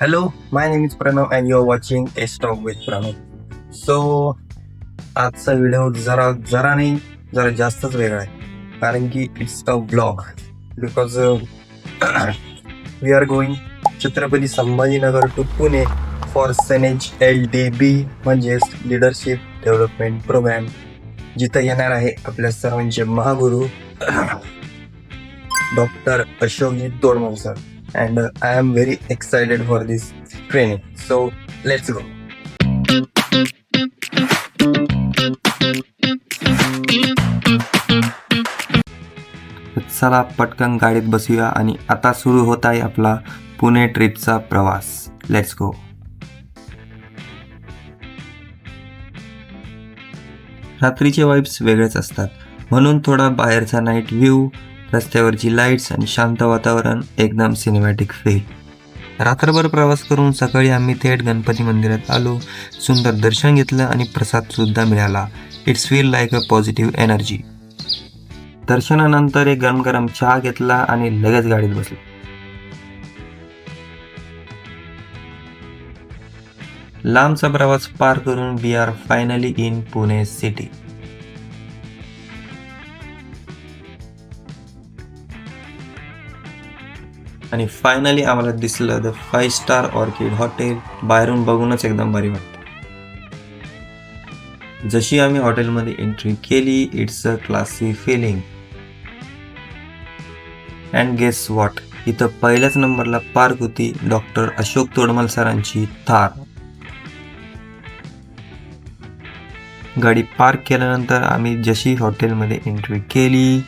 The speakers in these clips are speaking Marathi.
Hello, my name is Pranav and you're watching A Talk with Pranav. So, आजचा व्हिडिओ जरा जरा नाही जरा जास्तच वेगळा आहे. कारण की it's a blog because we are going Chhatrapati Sambhajinagar to Pune for सेनेज L D B म्हणजेच लिडरशिप डेव्हलपमेंट प्रोग्रॅम जिथं येणार आहे आपल्या सर्वांचे Mahaguru doctor Ashokji Todmal sir and uh, I am very excited for this training. So let's go. चला पटकन गाडीत बसूया आणि आता सुरू होत आहे आपला पुणे ट्रिपचा प्रवास लेट्स गो रात्रीचे वाईब्स वेगळेच असतात म्हणून थोडा बाहेरचा नाईट व्ह्यू रस्त्यावरची लाईट्स आणि शांत वातावरण एकदम सिनेमॅटिक फील रात्रभर प्रवास करून सकाळी आम्ही थेट गणपती मंदिरात आलो. सुंदर दर्शन घेतलं आणि प्रसादसुद्धा मिळाला. It's feel like a positive energy दर्शनानंतर एक गरम गरम चहा घेतला आणि लगेच गाडीत बसलो. लांबचा प्रवास पार करून we are finally in Pune city आणि फायनली आम्हाला दिसलं the five star Orchid hotel बाहेरून बघूनच एकदम भारी वाटतं. जशी आम्ही हॉटेलमध्ये एंट्री केली it's a classy feeling and guess what इथं पहिल्याच नंबरला पार्क होती डॉक्टर अशोक तोडमल सरांची थार. गाडी पार्क केल्यानंतर आम्ही जशी हॉटेलमध्ये एंट्री केली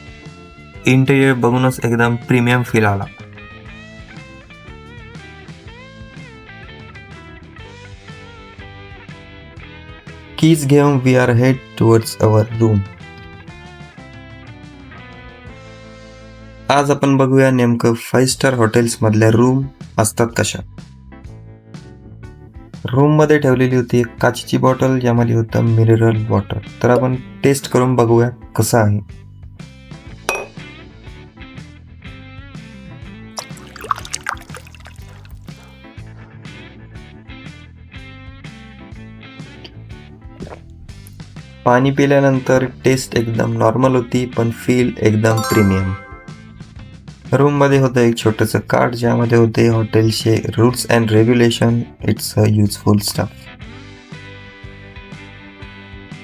इंटेरियर बघूनच एकदम प्रीमियम फील आला. कीज घेऊन we are head towards our room आज आपण बघूया नेमकं फाईव्ह स्टार हॉटेल्समधल्या रूम असतात कशा. रूममध्ये ठेवलेली होती एक काचेची बॉटल ज्यामध्ये होतं मिनरल वॉटर तर आपण टेस्ट करून बघूया कसं आहे. पाणी पिल्यानंतर टेस्ट एकदम नॉर्मल होती पण फील एकदम प्रीमियम रूममध्ये होतं एक छोटंसं कार्ड ज्यामध्ये होते हॉटेलचे rules and regulation it's a useful stuff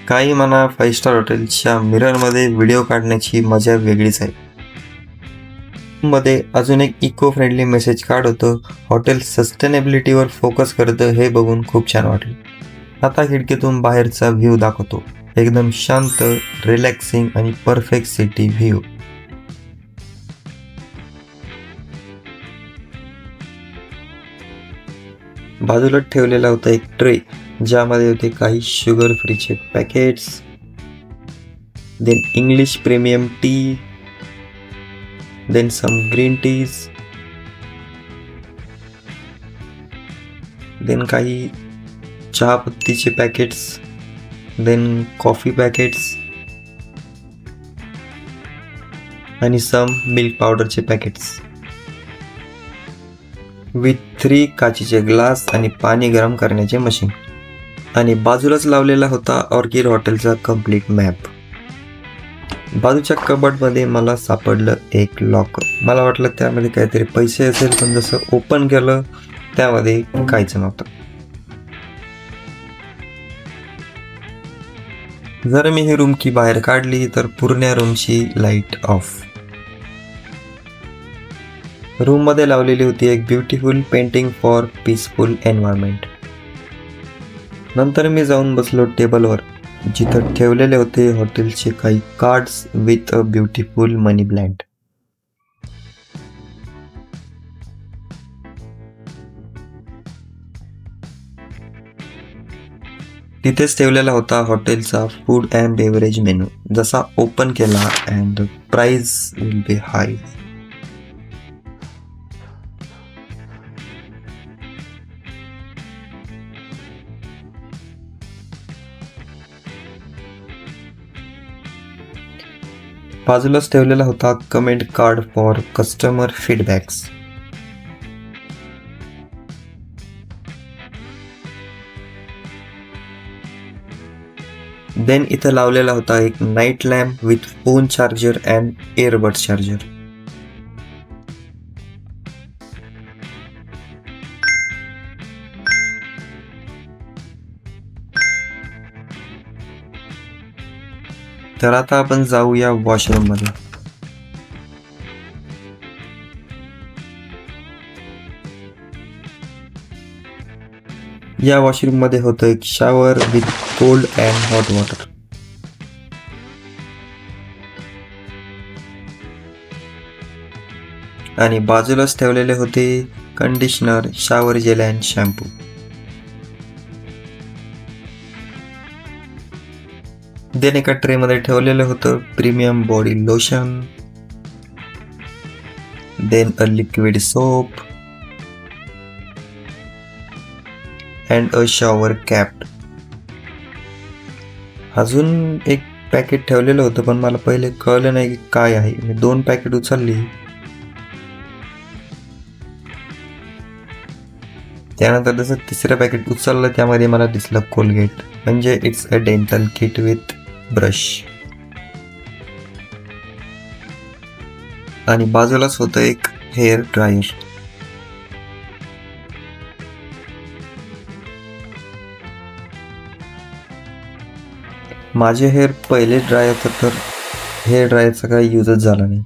काही म्हणा फाईव्ह स्टार हॉटेलच्या मिररमध्ये व्हिडिओ काढण्याची मजा वेगळीच आहे. मध्ये अजून एक इको फ्रेंडली मेसेज कार्ड होतं हॉटेल सस्टेनेबिलिटीवर फोकस करतं हे बघून खूप छान वाटलं. आता खिडकीतून बाहेरचा व्ह्यू दाखवतो. एकदम शांत रिलॅक्सिंग आणि परफेक्ट सिटी व्ह्यू बाजूला ठेवलेला होता एक ट्रे ज्यामध्ये होते काही sugar फ्रीचे packets then English premium tea then some green teas then काही चहापत्तीचे पॅकेट्स देन कॉफी पॅकेट्स आणि सम मिल्क पावडरचे पॅकेट्स. विथ थ्री काचीचे ग्लास आणि पाणी गरम करण्याचे मशीन. आणि बाजूलाच लावलेला होता ऑर्किड हॉटेलचा कंप्लीट मॅप. बाजूच्या कबडमध्ये मला सापडलं एक लॉकर मला वाटलं त्यामध्ये काहीतरी पैसे असेल पण जसं ओपन केलं त्यामध्ये काहीच नव्हतं. जर मी ही रूम की बाहेर काढली तर पूर्ण रूमची लाइट ऑफ रूममध्ये लावलेली होती एक beautiful painting for peaceful environment नंतर मी जाऊन बसलो टेबलवर. जिथं ठेवलेले होते हॉटेलचे काही cards with a beautiful money plant तिथेच ठेवलेला होता हॉटेलचा फूड अँड बेवरेज मेनू जसा ओपन केला and price will be high बाजूलाच ठेवलेला होता comment card for customer feedbacks then इथं लावलेला होता एक night lamp with phone charger and airbud charger तर आता आपण जाऊया वॉशरूममध्ये या वॉशरूममध्ये होतं एक shower with cold and hot water आणि बाजूलाच ठेवलेले होते conditioner shower gel and shampoo then एका ट्रे मध्ये ठेवलेलं होतं premium body lotion then a liquid soap and a shower cap अजून एक पॅकेट ठेवलेलं होतं पण मला पहिले कळलं नाही की काय आहे. मी दोन पॅकेट उचलली. त्यानंतर जसं तिसरं पॅकेट उचललं त्यामध्ये मला दिसलं कोलगेट म्हणजे it's a dental kit with brush आणि बाजूलाच होतं एक हेअर ड्रायर माझे हेअर पहिले ड्राय होतं तर हेअर ड्रायरचा काही यूजच झाला नाही.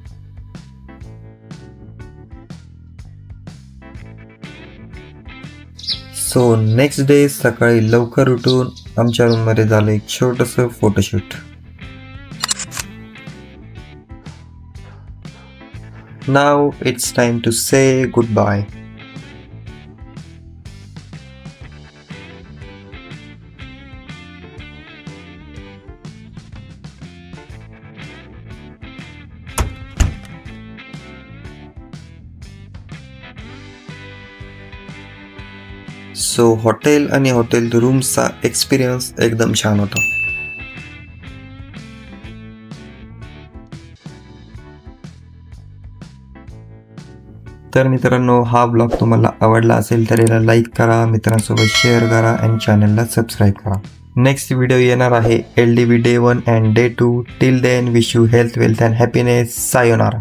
सो नेक्स्ट डे सकाळी लवकर उठून आमच्या रूममध्ये झालं एक छोटंसं photoshoot now it's time to say good bye so hotel आणि हॉटेल रूम्सचा एक्सपिरियन्स एकदम छान होता. तर मित्रांनो हा ब्लॉग तुम्हाला आवडला असेल तर याला लाईक करा मित्रांसोबत शेअर करा आणि चॅनलला सबस्क्राईब करा. नेक्स्ट व्हिडिओ येणार आहे L D B day one and day two till then wish you health wealth and happiness sayonara